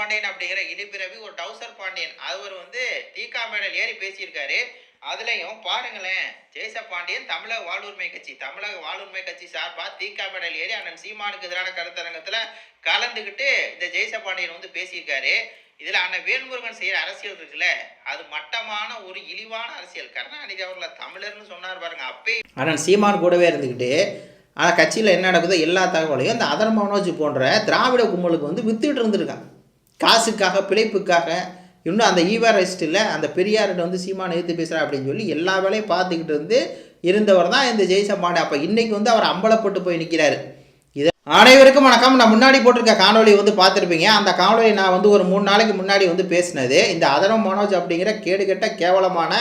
பாண்டியன் அப்படிங்கிற இலிப்பிரவி ஒரு டவுசர் பாண்டியன். அவர் வந்து டீகா மேடல் ஏறி பேசியிருக்காரு. அதுலயும் பாருங்களேன் ஜெயச பாண்டியன் தமிழக வாழ்வுரிமை கட்சி தமிழக வாழ்வுரிமை கட்சி சார்பா தீகா மேடல் ஏறி அண்ணன் சீமானுக்கு எதிரான கருத்தரங்கத்துல கலந்துக்கிட்டு இந்த ஜெயச பாண்டியன் வந்து பேசியிருக்காரு. இதுல அண்ணன் வேல்முருகன் செய்யற அரசியல் இருக்குல்ல அது மட்டமான ஒரு இழிவான அரசியல். கருணாநிதி அவர்களை தமிழர்னு சொன்னார் பாருங்க அப்பே. அண்ணன் சீமான் கூடவே இருந்துக்கிட்டு ஆனால் கட்சியில் என்ன நடக்குதோ எல்லா தகவலையும் இந்த அதர் மனோஜ் போன்ற திராவிட கும்பலுக்கு வந்து வித்துட்டு இருந்திருக்கான் காசுக்காக பிழைப்புக்காக இன்னும் அந்த ஈவரெஸ்ட்டில் அந்த பெரியார்கிட்ட வந்து சீமான் எழுத்து பேசுகிறா அப்படின்னு சொல்லி எல்லா வேலையும் பார்த்துக்கிட்டு இருந்து இருந்தவர் தான் இந்த ஜெய்சம்பாண்டே அப்போ இன்றைக்கி வந்து அவர் அம்பலப்பட்டு போய் நிற்கிறாரு இது அனைவருக்கும் வணக்கம். நான் முன்னாடி போட்டிருக்க காணொலி வந்து பார்த்துருப்பீங்க. அந்த காணொலி நான் வந்து ஒரு மூணு நாளைக்கு முன்னாடி வந்து பேசினது. இந்த அதரம் மனோஜ் அப்படிங்கிற கேடுகெட்ட கேவலமான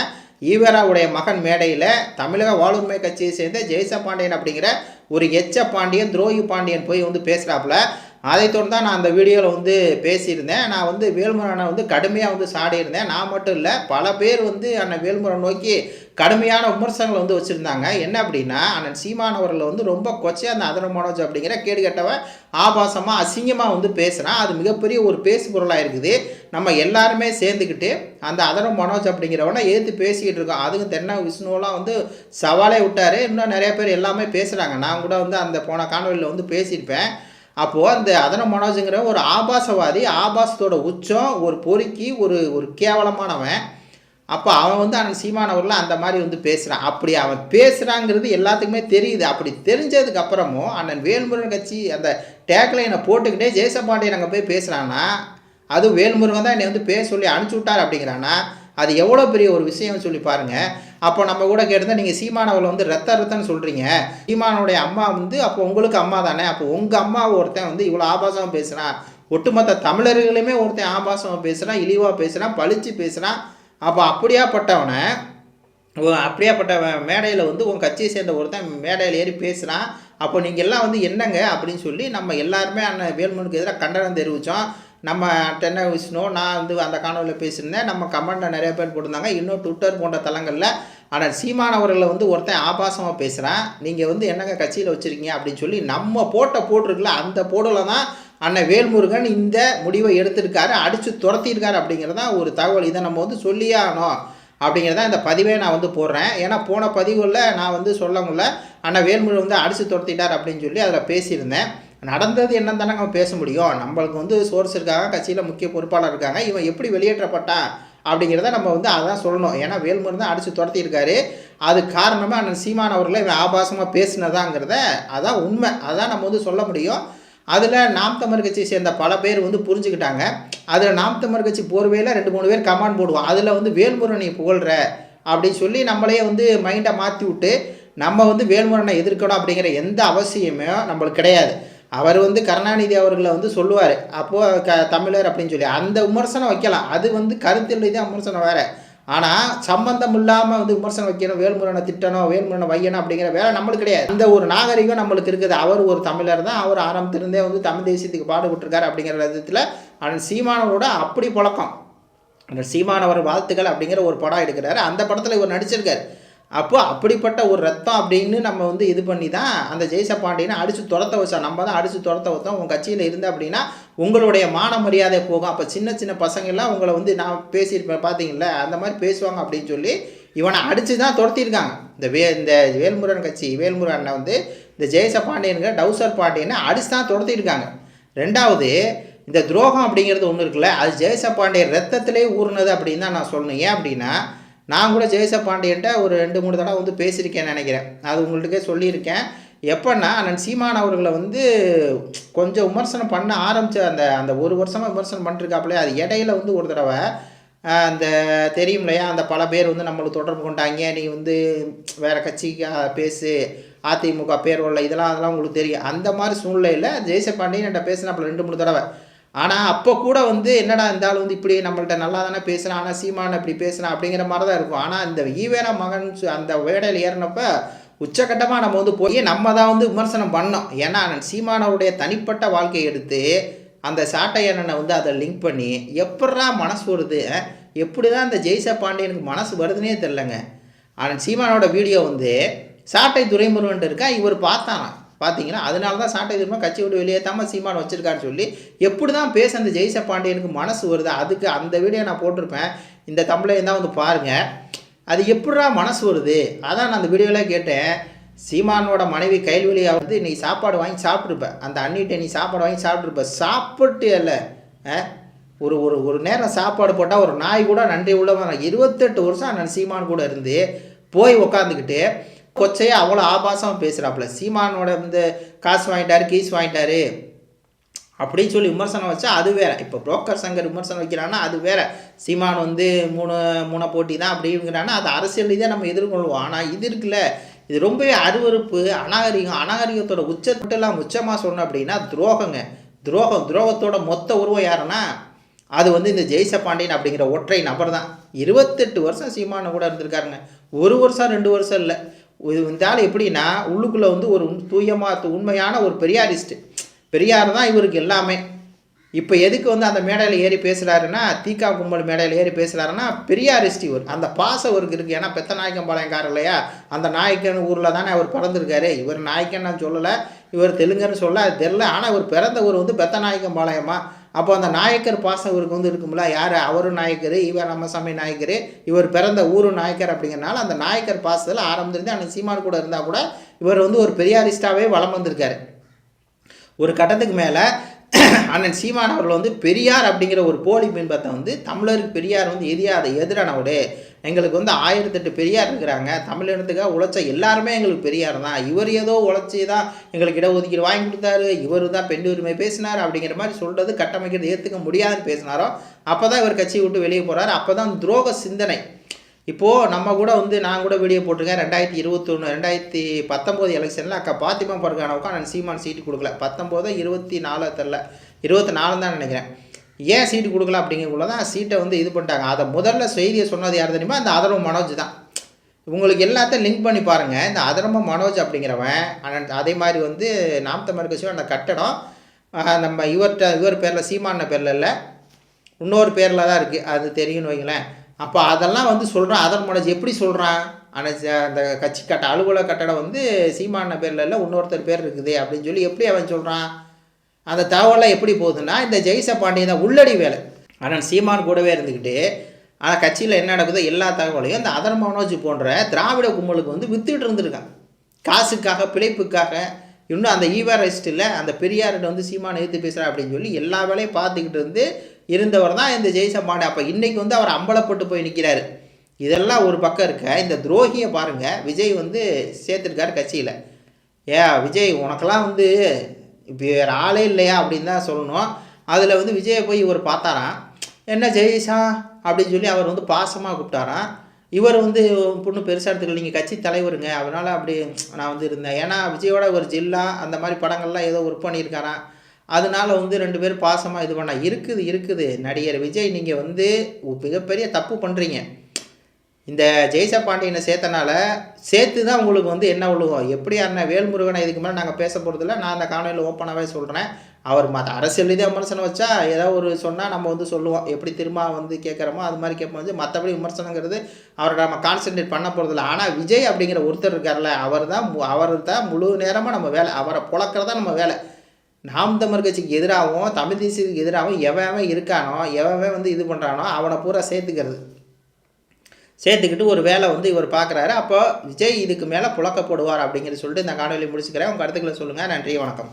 ஈவராவுடைய மகன் மேடையில் தமிழக வாழ்வுரிமை கட்சியை சேர்ந்த ஜெயச பாண்டியன் அப்படிங்கிற ஒரு எச்ச பாண்டியன் துரோகி பாண்டியன் போய் வந்து பேசுகிறாப்புல அதை தொடர்ந்து தான் நான் அந்த வீடியோவில் வந்து பேசியிருந்தேன். நான் வந்து வேல்முருகனை வந்து கடுமையாக வந்து சாடியிருந்தேன். நான் மட்டும் இல்லை பல பேர் வந்து அண்ணன் வேல்முருகன் நோக்கி கடுமையான விமர்சனங்களை வந்து வச்சுருந்தாங்க. என்ன அப்படின்னா அண்ணன் சீமானவர்கள் வந்து ரொம்ப கொச்சையாக அந்த அதன மனோஜ் அப்படிங்கிற கேடு கெட்டவன் ஆபாசமாக அசிங்கமாக வந்து பேசுகிறான் அது மிகப்பெரிய ஒரு பேசு பொருளாக இருக்குது. நம்ம எல்லாருமே சேர்ந்துக்கிட்டு அந்த அதன மனோஜ் அப்படிங்கிறவனை ஏற்று பேசிக்கிட்டு இருக்கோம். அதுவும் தென்ன விஷ்ணுவெலாம் வந்து சவாலே விட்டார். இன்னும் நிறைய பேர் எல்லாமே பேசுகிறாங்க நான் கூட வந்து அந்த போன காணொலியில் வந்து பேசியிருப்பேன். அப்போது அந்த அதன மனோஜுங்கிற ஒரு ஆபாசவாதி ஆபாசத்தோட உச்சம் ஒரு பொறுக்கி ஒரு ஒரு கேவலமானவன். அப்போ அவன் வந்து அண்ணன் சீமானவரில் அந்த மாதிரி வந்து பேசுகிறான் அப்படி அவன் பேசுகிறாங்கிறது எல்லாத்துக்குமே தெரியுது. அப்படி தெரிஞ்சதுக்கு அப்புறமும் அண்ணன் வேல்முருகன் கட்சி அந்த டேக்லைனை போட்டுக்கிட்டே ஜெயசபாண்டியன் அங்கே போய் பேசுகிறான்னா அது வேல்முருகன் தான் என்னை வந்து பேச சொல்லி அனுப்பிச்சி விட்டார் அப்படிங்கிறானா அது எவ்வளோ பெரிய ஒரு விஷயம்னு சொல்லி பாருங்கள் அப்போ நம்ம கூட கேட்டிருந்தா நீங்கள் சீமானவளை வந்து ரத்த ரத்தன்னு சொல்கிறீங்க சீமானவுடைய அம்மா வந்து அப்போ உங்களுக்கு அம்மா தானே? அப்போ உங்கள் அம்மா ஒருத்தன் வந்து இவ்வளோ ஆபாசமாக பேசுகிறான் ஒட்டுமொத்த தமிழர்களுமே ஒருத்தன் ஆபாசமாக பேசுகிறான் இழிவாக பேசுகிறான் பளிச்சு பேசுகிறான் அப்போ அப்படியாப்பட்டவனை உ- அப்படியாப்பட்ட மேடையில் வந்து உன் கட்சியை சேர்ந்த ஒருத்தன் மேடையில் ஏறி பேசுகிறான் அப்போ நீங்கள் எல்லாம் வந்து என்னங்க அப்படின்னு சொல்லி நம்ம எல்லாருமே அண்ணன் வேல்முனுக்கு எதிராக கண்டனம் தெரிவித்தோம் நம்ம டென்னை விஷ்ணு நான் வந்து அந்த காணொலியில் பேசியிருந்தேன். நம்ம கமெண்ட்டில் நிறைய பேர் போட்டிருந்தாங்க. இன்னும் ட்விட்டர் போன்ற தளங்களில் ஆனால் சீமானவர்களை வந்து ஒருத்தன் ஆபாசமாக பேசுகிறான் நீங்கள் வந்து என்னங்க கட்சியில் வச்சுருக்கீங்க அப்படின்னு சொல்லி நம்ம போட்ட போட்டிருக்குல்ல அந்த போடல தான் அண்ணன் வேல்முருகன் இந்த முடிவை எடுத்திருக்காரு அடித்து துரத்தியிருக்காரு அப்படிங்கிறதான் ஒரு தகவல். இதை நம்ம வந்து சொல்லியே ஆகணும் அப்படிங்கிறத இந்த பதிவே நான் வந்து போடுறேன். ஏன்னா போன பதிவுகளில் நான் வந்து சொல்ல முடியல அண்ணா வேல்முருகன் வந்து அடித்து துரத்திட்டார் அப்படின்னு சொல்லி அதில் பேசியிருந்தேன். நடந்தது என்னன்னு தானே நம்ம பேச முடியும். நம்மளுக்கு வந்து சோர்ஸ் இருக்காங்க கட்சியில் முக்கிய பொறுப்பாளர் இருக்காங்க இவன் எப்படி வெளியேற்றப்பட்டான்? அப்படிங்கிறத நம்ம வந்து அதான் சொல்லணும். ஏன்னா வேல்முருகன் தான் அடித்து துரத்தியிருக்காரு. அது காரணமாக அண்ணன் சீமான் அவர்களை இவன் ஆபாசமாக பேசினதாங்கிறத அதான் உண்மை. அதான் நம்ம வந்து சொல்ல முடியும். அதில் நாம் தமிழ் கட்சியை சேர்ந்த பல பேர் வந்து புரிஞ்சுக்கிட்டாங்க. அதில் நாம் தமிழ் கட்சி போர்வையில் ரெண்டு மூணு பேர் கமாண்ட் போடுவோம் அதில் வந்து வேல்முருகனை புகழ்கிற அப்படின்னு சொல்லி நம்மளே வந்து மைண்டை மாற்றி விட்டு நம்ம வந்து வேல்முருகனை எதிர்க்கணும் அப்படிங்கிற எந்த அவசியமே நம்மளுக்கு கிடையாது. அவர் வந்து கருணாநிதி அவர்களை வந்து சொல்லுவார். அப்போது க தமிழர் அப்படின்னு சொல்லி. அந்த விமர்சனம் வைக்கலாம். அது வந்து கருத்தில் ரீதியாக விமர்சனம் வேறு. ஆனால் சம்பந்தம் இல்லாமல் வந்து விமர்சனம் வைக்கணும். வேல்முருகனை திட்டணும் வேல்முருகனை வையணும் அப்படிங்கிற வேலை நம்மளுக்கு கிடையாது. அந்த ஒரு நாகரிகம் நம்மளுக்கு இருக்குது. அவர் ஒரு தமிழர் தான். அவர் ஆரம்பத்திலிருந்தே வந்து தமிழ் தேசியத்துக்கு பாடுபட்டிருக்காரு அப்படிங்கிற விதத்தில் அண்ணன் சீமானவரோட அப்படி பழக்கம். அண்ணன் சீமானவர் வாழ்த்துக்கள் அப்படிங்கிற ஒரு படம் எடுக்கிறாரு. அந்த படத்தில் இவர் நடிச்சிருக்காரு. அப்போ அப்படிப்பட்ட ஒரு ரத்தம் அப்படின்னு நம்ம வந்து இது பண்ணி தான் அந்த ஜெய்ச பாண்டியனை அடித்து துரத்த வச்சோம் நம்ம தான் அடித்து துரத்த வச்சோம் உங்கள் கட்சியில் இருந்து அப்படின்னா உங்களுடைய மான மரியாதை போகும். அப்போ சின்ன சின்ன பசங்கள்லாம் உங்களை வந்து நான் பேசியிருப்பேன் பார்த்தீங்களா அந்த மாதிரி பேசுவாங்க அப்படின்னு சொல்லி இவனை அடித்து தான் துரத்தியிருக்காங்க. இந்த வே இந்த வேல்முருகன் கட்சி வேல்முருகன் வந்து இந்த ஜெயச பாண்டியனுங்க டவுசர் பாண்டியனை அடித்து தான் துரத்தியிருக்காங்க. ரெண்டாவது இந்த துரோகம் அப்படிங்கிறது ஒன்று இருக்குல்ல அது ஜெயச பாண்டியன் ரத்தத்திலே ஊறுனது அப்படின்னு தான் நான் சொல்லணும். ஏன் அப்படின்னா நான் கூட ஜெயச பாண்டியன்ட்ட ஒரு ரெண்டு மூணு தடவை வந்து பேசியிருக்கேன்னு நினைக்கிறேன். அது உங்கள்கிட்ட சொல்லியிருக்கேன். எப்பன்னா அண்ணன் சீமான் அவர்களை வந்து கொஞ்சம் விமர்சனம் பண்ண ஆரம்பித்த அந்த அந்த ஒரு வருஷமாக விமர்சனம் பண்ணிருக்காப்புல அது இடையில வந்து ஒரு தடவை அந்த தெரியும் இல்லையா? அந்த பல பேர் வந்து நம்மளுக்கு தொடர்பு கொண்டாங்க. நீ வந்து வேறு கட்சிக்கு பேசு. அதிமுக பேர் உள்ள இதெல்லாம் அதெல்லாம் உங்களுக்கு தெரியும். அந்த மாதிரி சூழ்நிலையில் ஜெயச பாண்டியன் என்கிட்ட பேசினாப்புல ரெண்டு மூணு தடவை. ஆனால் அப்போ கூட வந்து என்னடா இந்த ஆள் வந்து இப்படி நம்மள்ட்ட நல்லா தானே பேசுகிறான் ஆனால் சீமான் இப்படி பேசுகிறான் அப்படிங்கிற மாதிரி தான் இருக்கும். ஆனால் இந்த ஈவேரா மகன் அந்த வேடையில் ஏறினப்ப உச்சக்கட்டமாக நம்ம வந்து போய் நம்ம தான் வந்து விமர்சனம் பண்ணோம். ஏன்னா அண்ணன் சீமானவருடைய தனிப்பட்ட வாழ்க்கையை எடுத்து அந்த சாட்டை அண்ணனை வந்து அதை லிங்க் பண்ணி எப்படா மனசு வருது? எப்படி தான் அந்த ஜெய்சா பாண்டியனுக்கு மனசு வருதுன்னே தெரிலங்க. ஆனால் சீமானோட வீடியோ வந்து சாட்டை துரைமுருகன் இருக்கா? இவர் பார்த்தானா பார்த்தீங்கன்னா அதனால தான் சாட்டை திரும்ப கட்சி விட்டு வெளியேற்றாமல் சீமான் வச்சுருக்காருன்னு சொல்லி எப்படி தான் பேச அந்த ஜெய்ச பாண்டியனுக்கு மனசு வருது அதுக்கு அந்த வீடியோ நான் போட்டிருப்பேன். இந்த தமிழையும் தான் வந்து பாருங்கள் அது எப்படா மனசு வருது? அதான் நான் அந்த வீடியோவில் கேட்டேன். சீமானோட மனைவி கைல்வெளியாக வந்து இன்னைக்கு சாப்பாடு வாங்கி சாப்பிட்ருப்ப அந்த அண்ணிட்ட நீ சாப்பாடு வாங்கி சாப்பிட்ருப்ப சாப்பிட்டு இல்லை. ஒரு ஒரு ஒரு நேரம் சாப்பாடு போட்டால் ஒரு நாய் கூட நன்றி உள்ளவன். இருபத்தெட்டு வருஷம் அண்ணன் சீமான் கூட இருந்து போய் உக்காந்துக்கிட்டு கொச்சையே அவ்வளோ ஆபாசம் பேசுகிறாப்புல சீமானோட இந்த காசு வாங்கிட்டாரு கீஸ் வாங்கிட்டாரு. அப்படின்னு சொல்லி விமர்சனம் வச்சா அது வேற. இப்போ புரோக்கர் சங்கர் விமர்சனம் வைக்கிறான்னா அது வேற. சீமான் வந்து மூணு மூணை போட்டி தான் அப்படிங்கிறான்னா அது அரசியல் ரீதியாக நம்ம எதிர்கொள்வோம். ஆனால் இது இருக்குல்ல. இது ரொம்பவே அருவருப்பு அநாகரிகம் அநாகரிகத்தோட உச்சத்தெல்லாம் உச்சமாக சொன்னோம் அப்படின்னா துரோகங்க. துரோகம் துரோகத்தோட மொத்த உருவம் யாருன்னா அது வந்து இந்த ஜெய்ச பாண்டியன் அப்படிங்கிற ஒற்றை நபர் தான் இருபத்தெட்டு வருஷம் சீமான கூட இருந்திருக்காருங்க. ஒரு வருஷம் ரெண்டு வருஷம் இல்லை. இது இந்த ஆள் எப்படின்னா உள்ளுக்குள்ளே வந்து ஒரு தூயமாக உண்மையான ஒரு பெரியாரிஸ்ட்டு. பெரியார் தான் இவருக்கு எல்லாமே. இப்போ எதுக்கு வந்து அந்த மேடையில் ஏறி பேசுகிறாருன்னா தீக்கா கும்பல் மேடையில் ஏறி பேசுகிறாருன்னா பெரியாரிஸ்ட் இவர். அந்த பாசம் இவருக்கு இருக்குது ஏன்னா பெத்த நாயக்கம்பாளையங்காரர் இல்லையா? அந்த நாயக்கன் ஊரில் தானே அவர் பிறந்திருக்காரு. இவர் நாயக்கன் நான் சொல்லலை. இவர் தெலுங்குன்னு சொல்ல அது தெரில ஆனால் இவர் பிறந்த ஊர் வந்து பெத்த நாயக்கம்பாளையமா அப்போ அந்த நாயக்கர் பாசம் இவருக்கு வந்து இருக்கும்ல யார்? அவரும் நாயக்கர் இவர் ராமசாமி நாயக்கர் இவர் பிறந்த ஊரும் நாயக்கர் அப்படிங்கிறனால அந்த நாயக்கர் பாசத்தில் ஆரம்பத்துலேருந்து அன்னைக்கு சீமான் கூட இருந்தால் கூட இவர் வந்து ஒரு பெரியாரிஸ்டாகவே வளம் வந்திருக்காரு. ஒரு கட்டத்துக்கு மேலே அண்ணன் சீமான் அவர்கள் வந்து பெரியார் அப்படிங்கிற ஒரு போலி பின்பத்தை வந்து தமிழருக்கு பெரியார் வந்து எதிராத எதிரானவரு எங்களுக்கு வந்து ஆயிரத்தெட்டு பெரியார் இருக்கிறாங்க. தமிழினத்துக்காக உழைச்ச எல்லாருமே எங்களுக்கு பெரியார் தான். இவர் ஏதோ உழைச்சி தான் எங்களுக்கு இடஒதுக்கீடு வாங்கி கொடுத்தாரு. இவர் தான் பெண் உரிமை பேசினார் அப்படிங்கிற மாதிரி சொல்கிறது கட்டமைக்கிறது ஏற்றுக்க முடியாதுன்னு பேசினாரோ அப்போ தான் இவர் கட்சியை விட்டு வெளியே போகிறார் அப்போ தான் துரோக சிந்தனை இப்போது நம்ம கூட வந்து நான் கூட வீடியோ போட்டிருக்கேன். ரெண்டாயிரத்தி இருபத்தொன்று ரெண்டாயிரத்தி பத்தொம்போது எலெக்ஷனில் அக்கா பாத்திமா பர்கானவுக்கும் நான் சீமான் சீட்டு கொடுக்கல. பத்தொம்போதோ இருபத்தி நாலு தெரில இருபத்தி நாலு தான் நினைக்கிறேன். ஏன் சீட்டு கொடுக்கல அப்படிங்கிறக்குள்ள தான் சீட்டை வந்து இது பண்ணிட்டாங்க. அதை முதல்ல செய்தியை சொன்னது யார் தெரியுமா? அந்த அதர்வ மனோஜ் தான். உங்களுக்கு எல்லாத்தையும் லிங்க் பண்ணி பாருங்கள் இந்த அதர்ம மனோஜ் அப்படிங்கிறவன் அதே மாதிரி வந்து நாம் தமிழ் கட்சியும் அந்த கட்டடம் நம்ம இவர்கிட்ட இவர் பேரில் சீமான பேரில் இல்லை இன்னொரு பேரில் தான் இருக்குது அது தெரியும்னு வைங்களேன். அப்போ அதெல்லாம் வந்து சொல்கிறான் அதன் மனோஜ் எப்படி சொல்கிறான் ஆனால் அந்த கட்சி கட்ட அலுவலக கட்டடம் வந்து சீமான பேரில் இல்லை இன்னொருத்தர் பேர் இருக்குது அப்படின்னு சொல்லி எப்படி அவன் சொல்கிறான் அந்த தகவலாம் எப்படி போகுதுன்னா இந்த ஜெய்ச பாண்டியன் தான் உள்ளடி வேலை. ஆனால் சீமான் கூடவே இருந்துக்கிட்டு ஆனால் கட்சியில் என்ன நடக்குதோ எல்லா தகவலையும் அந்த அதர் மனோஜ் போன்ற திராவிட கும்பலுக்கு வந்து வித்துக்கிட்டு இருந்திருக்கான். காசுக்காக பிழைப்புக்காக. இன்னும் அந்த ஈவரெஸ்ட்டில் அந்த பெரியார்கிட்ட வந்து சீமான் எதிர்த்து பேசுகிறா அப்படின்னு சொல்லி எல்லா வேலையும் பார்த்துக்கிட்டு இருந்து இருந்தவர் தான் இந்த ஜெய்ச அப்போ இன்றைக்கி வந்து அவர் அம்பலப்பட்டு போய் நிற்கிறாரு இதெல்லாம் ஒரு பக்கம் இருக்க இந்த துரோகியை பாருங்கள் விஜய் வந்து சேர்த்துருக்காரு கட்சியில். ஏ விஜய் உனக்கெல்லாம் வந்து இப்போ வேறு ஆளே இல்லையா அப்படின்னு தான் சொல்லணும். அதில் வந்து விஜயை போய் இவர் பார்த்தாராம். என்ன ஜெயிஷா? அப்படின்னு சொல்லி அவர் வந்து பாசமாக கூப்பிட்டாராம். இவர் வந்து பொண்ணு பெருசாக எடுத்துக்கல நீங்கள் கட்சி தலைவருங்க. அதனால் அப்படி நான் வந்து இருந்தேன். ஏன்னா விஜயோட ஒரு ஜில்லா அந்த மாதிரி படங்கள்லாம் ஏதோ ஒர்க் பண்ணியிருக்காரான் அதனால வந்து ரெண்டு பேரும் பாசமாக இது பண்ணால் இருக்குது இருக்குது. நடிகர் விஜய் நீங்கள் வந்து மிகப்பெரிய தப்பு பண்ணுறீங்க இந்த ஜெய்சா பாண்டியனை சேர்த்தனால சேர்த்து தான் உங்களுக்கு வந்து என்ன விழுகும் எப்படி அண்ணன் வேல்முருகனை இதுக்கு மேலே நாங்கள் பேச போகிறதில்ல நான் அந்த காணொலியில் ஓப்பனாகவே சொல்கிறேன் அவர் மற்ற அரசியல் ரீதியாக விமர்சனம் வச்சா ஏதோ ஒரு சொன்னால் நம்ம வந்து சொல்லுவோம். எப்படி திரும்ப வந்து கேட்குறோமோ அது மாதிரி கேட்போம். வந்து மற்றபடி விமர்சனங்கிறது அவரை நம்ம கான்சென்ட்ரேட் பண்ண போகிறதில்ல ஆனால் விஜய் அப்படிங்கிற ஒருத்தர் இருக்கார்ல அவர் தான் அவர் தான் முழு நேரமாக நம்ம வேலை. அவரை புழக்கிறதா நம்ம வேலை. நாம் தமிழ் கட்சிக்கு எதிராகவும் தமிழ் தேசியத்துக்கு எதிராகவும் எவன் இருக்கானோ எவன் எவன் வந்து இது பண்ணுறானோ அவனை பூரா சேர்த்துக்கிறது. சேர்த்துக்கிட்டு ஒரு வேலை வந்து இவர் பார்க்குறாரு. அப்போ விஜய் இதுக்கு மேலே புழக்கப்படுவார் அப்படிங்கிறது சொல்லிட்டு இந்த காணொலி முடிச்சுக்கிறேன். உங்கள் கருத்துக்களை சொல்லுங்கள் நன்றி வணக்கம்.